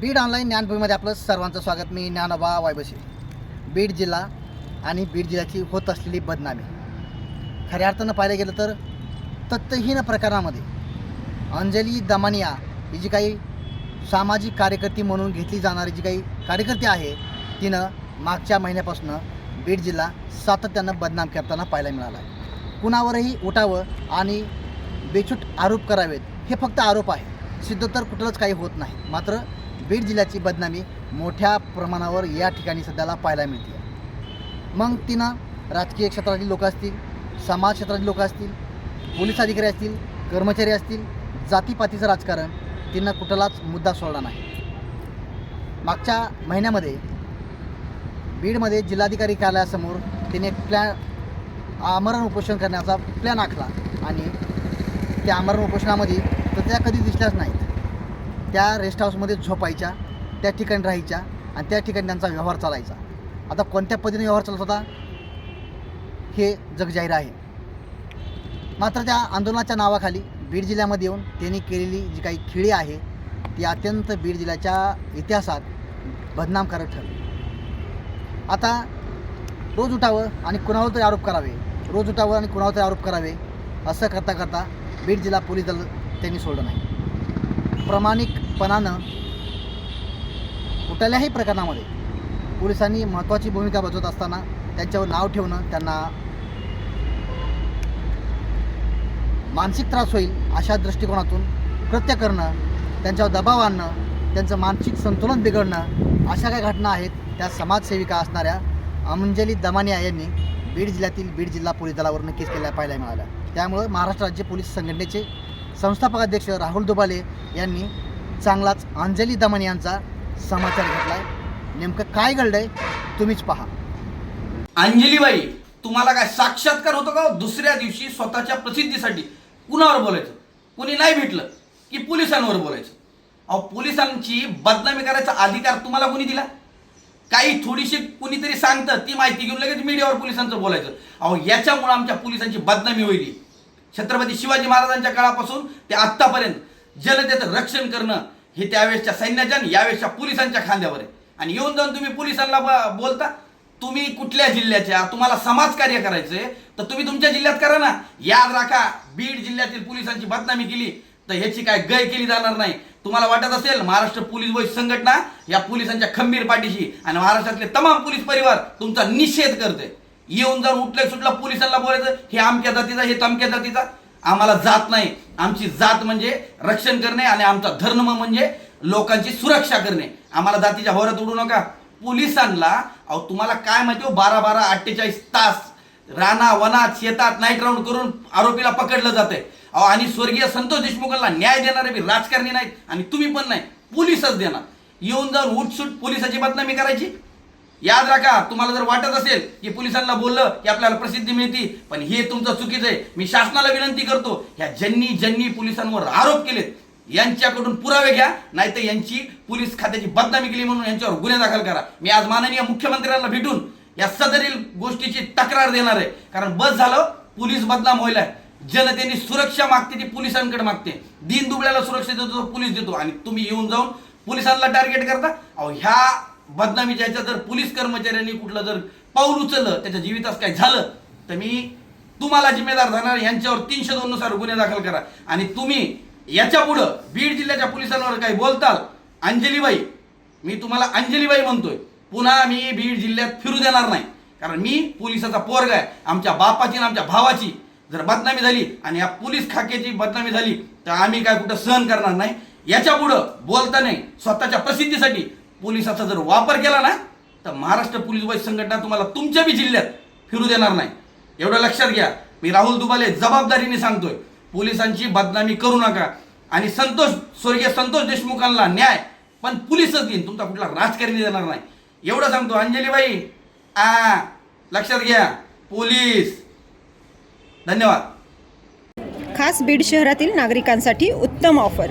Beed online ज्ञानभूमीमध्ये आपलं सर्वांचं स्वागत. मी ज्ञानोबा वायबशी. बीड जिल्हा आणि बीड जिल्ह्याची होत असलेली बदनामी. खऱ्या अर्थानं पाहायला गेलं तर तथ्यहीन प्रकरणामध्ये अंजली दमानिया ही जी काही सामाजिक कार्यकर्ती म्हणून घेतली जाणारी जी काही कार्यकर्ती आहे तिनं मागच्या महिन्यापासून बीड जिल्हा सातत्यानं बदनाम करताना पाहायला मिळाला आहे कुणावरही उठावं आणि बेछूट आरोप करावेत हे फक्त आरोप आहे. सिद्ध तर कुठलंच काही होत नाही. मात्र बीड जिल्ह्याची बदनामी मोठ्या प्रमाणावर या ठिकाणी सध्याला पाहायला मिळते. मग तिनं राजकीय क्षेत्रातील लोक असतील समाज क्षेत्रातील लोक असतील पोलीस अधिकारी असतील कर्मचारी असतील जातीपातीचं राजकारण तिनं कुठलाच मुद्दा सोडला नाही. मागच्या महिन्यामध्ये बीडमध्ये जिल्हाधिकारी कार्यालयासमोर तिने प्लॅन आमरण उपोषण करण्याचा प्लॅन आखला आणि त्या आमरण उपोषणामध्ये तर त्या कधी दिसल्याच नाहीत. त्या रेस्ट हाऊसमध्ये झोपायच्या त्या ठिकाणी राहायच्या आणि त्या ठिकाणी त्यांचा व्यवहार चालायचा. आता कोणत्या पद्धतीने व्यवहार चालत होता? हे जगजाहीर आहे. मात्र त्या आंदोलनाच्या नावाखाली बीड जिल्ह्यामध्ये येऊन त्यांनी केलेली जी काही खिळी आहे ती अत्यंत बीड जिल्ह्याच्या इतिहासात बदनामकारक ठरली. आता रोज उठावं आणि कुणावर तरी आरोप करावे रोज उठावं आणि कुणावर तरी आरोप करावे असं करता करता बीड जिल्हा पोलीस दल त्यांनी सोडलं नाही. प्रामाणिकपणानं कुठल्याही प्रकरणामध्ये पोलिसांनी महत्त्वाची भूमिका बजावत असताना त्यांच्यावर नाव ठेवणं त्यांना मानसिक त्रास होईल अशा दृष्टिकोनातून कृत्य करणं त्यांच्यावर दबाव आणणं त्यांचं मानसिक संतुलन बिघडणं अशा काही घटना आहेत त्या समाजसेविका असणाऱ्या अंजली दमानिया यांनी बीड जिल्ह्यातील बीड जिल्हा पोलीस दलावर नक्कीच केल्या पाहायला मिळाल्या. त्यामुळं महाराष्ट्र राज्य पोलीस संघटनेचे संस्थापक अध्यक्ष राहुल दुबाले यांनी चांगलाच अंजली दमानियांचा समाचार घेतला आहे नेमकं काय घडलंय तुम्हीच पहा. अंजलीबाई तुम्हाला काय साक्षात्कार होतो का हो? दुसऱ्या दिवशी स्वतःच्या प्रसिद्धीसाठी कुणावर बोलायचं? कुणी नाही भेटलं की पोलिसांवर बोलायचं? अहो पोलिसांची बदनामी करायचा अधिकार तुम्हाला कुणी दिला? काही थोडीशी कुणीतरी सांगतं ती माहिती घेऊन लगेच मीडियावर पोलिसांचं बोलायचं. अहो याच्यामुळे आमच्या पोलिसांची बदनामी होईल. छत्रपती शिवाजी महाराजांच्या काळापासून ते आत्तापर्यंत जनतेचं रक्षण करणं हे त्यावेळेसच्या सैन्याच्या आणि यावेळेसच्या पोलिसांच्या खांद्यावर आहे. आणि येऊन जाऊन तुम्ही पोलिसांना बोलता तुम्ही कुठल्या जिल्ह्याच्या तुम्हाला समाजकार्य करायचंय तर तुम्ही तुमच्या जिल्ह्यात करा ना. याद राखा बीड जिल्ह्यातील पोलिसांची बदनामी केली तर ह्याची काय गय केली जाणार नाही. तुम्हाला वाटत असेल महाराष्ट्र पोलीस वैश्य संघटना या पोलिसांच्या खंबीर पाठीशी आणि महाराष्ट्रातले तमाम पोलीस परिवार तुमचा निषेध करते येऊन जाऊन उठलं सुटलं पोलिसांना बोलायचं हे अमक्या जातीचा हे तमक्या जातीचा. आम्हाला जात नाही. आमची जात म्हणजे रक्षण करणे आणि आमचा धर्म म्हणजे लोकांची सुरक्षा करणे. आम्हाला जातीच्या होऱ्यात उडू नका. पोलिसांना अहो तुम्हाला काय माहिती हो बारा बारा अठ्ठेचाळीस तास राणा वनात शेतात नाईट राऊंड करून आरोपीला पकडलं जाते अहो आणि स्वर्गीय संतोष देशमुखांना न्याय देणारे बी राजकारणी नाहीत आणि तुम्ही पण नाही. पोलिसच देणार. येऊन जाऊन उठसूट पोलिसाची बदनामी करायची. याद राखा तुम्हाला जर वाटत असेल की पोलिसांना बोललं की आपल्याला प्रसिद्धी मिळते पण हे तुमचं चुकीचं आहे. मी शासनाला विनंती करतो ह्या ज्यांनी ज्यांनी पोलिसांवर आरोप केलेत यांच्याकडून पुरावे घ्या नाही तर यांची पोलीस खात्याची बदनामी केली म्हणून यांच्यावर गुन्हे दाखल करा. मी आज माननीय मुख्यमंत्र्यांना भेटून या सदरील गोष्टीची तक्रार देणार आहे. कारण बस झालं पोलीस बदनाम व्हायला जनतेने सुरक्षा मागते ती पोलिसांकडे मागते. दिन दुबळ्याला सुरक्षा देतो तो पोलीस देतो. आणि तुम्ही येऊन जाऊन पोलिसांना टार्गेट करता. अहो ह्या बदनामीच्या ह्याच्यात जर पोलीस कर्मचाऱ्यांनी कुठलं जर पाऊल उचललं त्याच्या जीवितास काय झालं तर मी तुम्हाला जिम्मेदार धरणार यांच्यावर तीनशे दोन नुसार गुन्हे दाखल करा. आणि तुम्ही याच्या पुढं बीड जिल्ह्याच्या पोलिसांवर काही बोलताल अंजलीबाई मी तुम्हाला अंजलीबाई म्हणतोय पुन्हा मी बीड जिल्ह्यात फिरू देणार नाही. कारण मी पोलिसाचा पोरगा आहे आमच्या बापाची आणि आमच्या भावाची. जर बदनामी झाली आणि या पोलीस खाक्याची बदनामी झाली तर आम्ही काय कुठं सहन करणार नाही. याच्या पुढं बोलता नाही स्वतःच्या प्रसिद्धीसाठी पोलिसाचा जर वापर केला ना तर महाराष्ट्र पोलीस वैद्य संघटना तुम्हाला तुमच्या बी जिल्ह्यात फिरू देणार नाही. एवढं लक्षात घ्या. मी राहुल दुबाले जबाबदारीने सांगतोय पोलिसांची बदनामी करू नका. आणि संतोष स्वर्गीय संतोष देशमुखांना न्याय पण पोलीसच देईन. तुमचा कुठला राजकारणी देणार नाही. एवढं सांगतो अंजलीबाई. आ लक्षात घ्या. पोलीस. धन्यवाद. खास बीड शहरातील नागरिकांसाठी उत्तम ऑफर.